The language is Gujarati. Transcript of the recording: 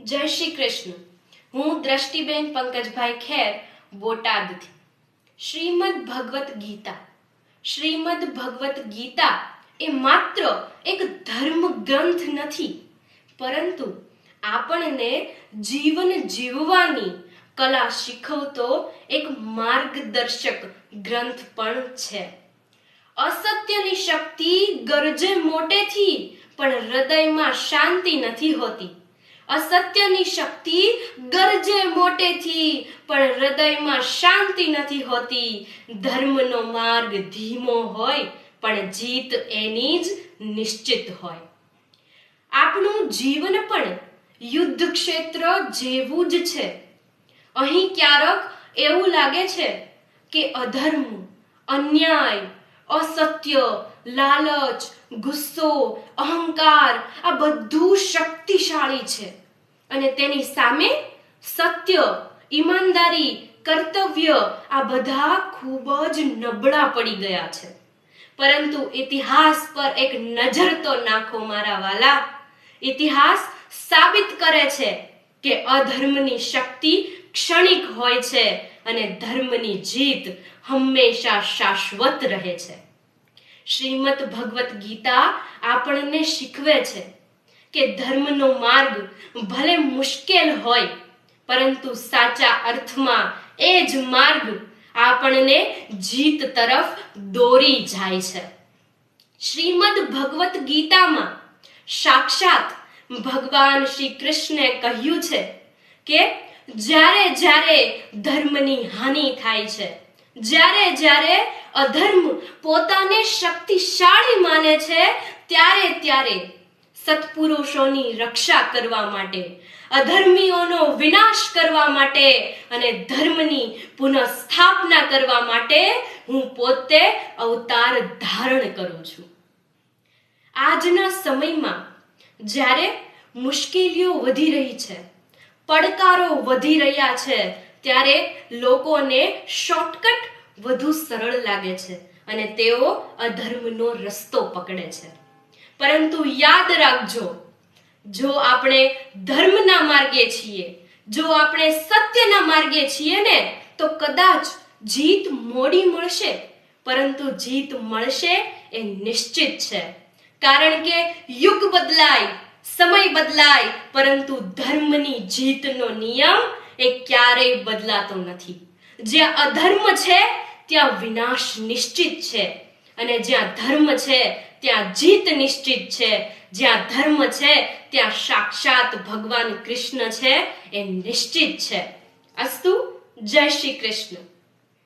જય શ્રી કૃષ્ણ. હું દ્રષ્ટિબેન પંકજભાઈ ખેર, બોટાદથી. શ્રીમદ ભગવત ગીતા. શ્રીમદ ભગવત ગીતા એ માત્ર એક ધર્મ ગ્રંથ નથી, પરંતુ આપણને જીવન જીવવાની કલા શીખવતો એક માર્ગદર્શક ગ્રંથ પણ છે. અસત્યની શક્તિ ગરજે મોટેથી, પણ હૃદયમાં શાંતિ નથી હોતી. અસત્યની શક્તિ ગરજે મોટેથી, પણ હૃદયમાં શાંતિ નથી હોતી. ધર્મનો માર્ગ ધીમો હોય, પણ જીત એની જ નિશ્ચિત હોય. આપણું જીવન પણ યુદ્ધ ક્ષેત્ર જેવું જ છે. અહીં ક્યારેક એવું લાગે છે કે અધર્મ, અન્યાય અસત્ય લાલચ ગુસ્સો અહંકાર આ બધું શક્તિશાળી છે. અને તેની સામે સત્ય, ઈમાનદારી, કર્તવ્ય, આ બધા ખૂબ જ નબળા પડી ગયા છે. પરંતુ ઇતિહાસ પર એક નજર તો નાખો મારા વાલા. ઇતિહાસ સાબિત કરે છે કે અધર્મની શક્તિ ક્ષણિક હોય છે અને ધર્મની જીત હંમેશા શાશ્વત રહે છે. શ્રીમદ ભગવત ગીતા આપણને શીખવે છે કે ધર્મનો માર્ગ ભલે મુશ્કેલ હોય, પરંતુ સાચા અર્થમાં એ જ માર્ગ આપણને જીત તરફ દોરી જાય છે. શ્રીમદ ભગવત ગીતામાં સાક્ષાત ભગવાન શ્રી કૃષ્ણે કહ્યું છે કે જ્યારે જ્યારે ધર્મની હાનિ થાય છે, જ્યારે જ્યારે અધર્મ પોતાને શક્તિશાળી માને છે, ત્યારે ત્યારે સત્પુરુષોની રક્ષા કરવા માટે, અધર્મીઓનો વિનાશ કરવા માટે અને ધર્મની પુનઃસ્થાપના કરવા માટે હું પોતે અવતાર ધારણ કરું છું. આજના સમયમાં જ્યારે મુશ્કેલીઓ વધી રહી છે પડકારો વધી રહ્યા છે, ત્યારે લોકોને શોર્ટકટ વધુ સરળ લાગે છે અને તેઓ અધર્મનો રસ્તો પકડે છે. પરંતુ યાદ રાખજો, જો આપણે ધર્મના માર્ગે છીએ, જો આપણે સત્યના માર્ગે છીએ ને, તો કદાચ જીત મોડી મળશે, પરંતુ જીત મળશે એ નિશ્ચિત છે. કારણ કે યુગ બદલાય સમય બદલાય, પરંતુ ધર્મની જીતનો નિયમ એ ક્યારેય બદલાતો નથી. જ્યાં અધર્મ છે, ત્યાં વિનાશ નિશ્ચિત છે. અને જ્યાં ધર્મ છે, ત્યાં જીત નિશ્ચિત છે. જ્યાં ધર્મ છે, ત્યાં સાક્ષાત ભગવાન કૃષ્ણ છે, એ નિશ્ચિત છે. અસ્તુ, જય શ્રી કૃષ્ણ.